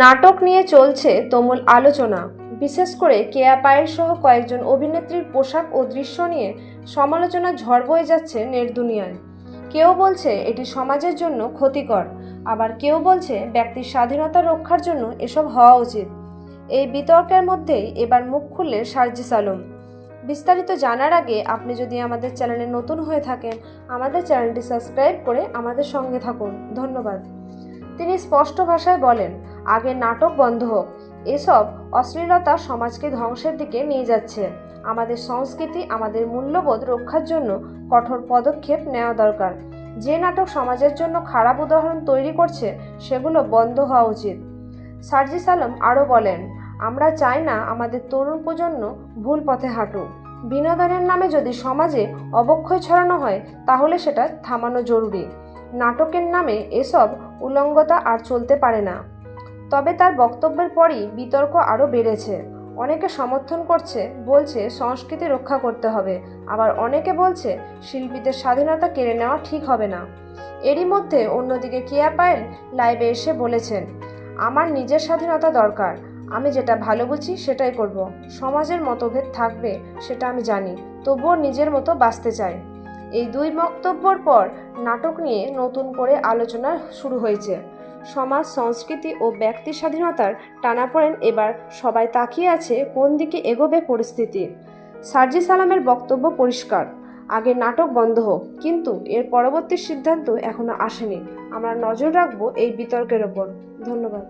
নাটক নিয়ে চলছে তুমুল আলোচনা। বিশেষ করে কেয়া পায়েল সহ কয়েকজন অভিনেত্রীর পোশাক ও দৃশ্য নিয়ে সমালোচনা ঝড় বয়ে যাচ্ছে নেট দুনিয়ায়। কেউ বলছে এটি সমাজের জন্য ক্ষতিকর, আবার কেউ বলছে ব্যক্তির স্বাধীনতা রক্ষার জন্য এসব হওয়া উচিত। এই বিতর্কের মধ্যেই এবার মুখ খুললেন সার্জিস আলম। বিস্তারিত জানার আগে আপনি যদি আমাদের চ্যানেলে নতুন হয়ে থাকেন, আমাদের চ্যানেলটি সাবস্ক্রাইব করে আমাদের সঙ্গে থাকুন। ধন্যবাদ। তিনি স্পষ্ট ভাষায় বলেন আগে নাটক বন্ধ হোক। এসব অশ্লীলতা সমাজকে ধ্বংসের দিকে নিয়ে যাচ্ছে। আমাদের সংস্কৃতি, আমাদের মূল্যবোধ রক্ষার জন্য কঠোর পদক্ষেপ নেওয়া দরকার। যে নাটক সমাজের জন্য খারাপ উদাহরণ তৈরি করছে, সেগুলো বন্ধ হওয়া উচিত। সার্জিস আলম আরও বলেন, আমরা চাই না আমাদের তরুণ প্রজন্ম ভুল পথে হাঁটুক। বিনোদনের নামে যদি সমাজে অবক্ষয় ছড়ানো হয়, তাহলে সেটা থামানো জরুরি। নাটকের নামে এসব উলঙ্গতা আর চলতে পারে না। তবে তার বক্তব্যের পরই বিতর্ক আরও বেড়েছে। অনেকে সমর্থন করছে, বলছে সংস্কৃতি রক্ষা করতে হবে। আবার অনেকে বলছে শিল্পীদের স্বাধীনতা কেড়ে নেওয়া ঠিক হবে না। এরই মধ্যে অন্যদিকে কিয়া পায়েল লাইভে এসে বলেছেন, আমার নিজের স্বাধীনতা দরকার। আমি যেটা ভালো বুঝি সেটাই করব। সমাজের মতভেদ থাকবে সেটা আমি জানি। তবুও নিজের মতো বাঁচতে চাই। এই দুই বক্তব্যর পর নাটক নিয়ে নতুন করে আলোচনা শুরু হয়েছে। সমাজ, সংস্কৃতি ও ব্যক্তি স্বাধীনতার টানাপোড়েন এবার সবাই তাকিয়ে আছে কোন দিকে এগোবে পরিস্থিতি। সার্জি সালামের বক্তব্য পরিষ্কার, আগে নাটক বন্ধ হোক, কিন্তু এর পরবর্তী সিদ্ধান্ত এখনও আসেনি। আমরা নজর রাখব এই বিতর্কের ওপর। ধন্যবাদ।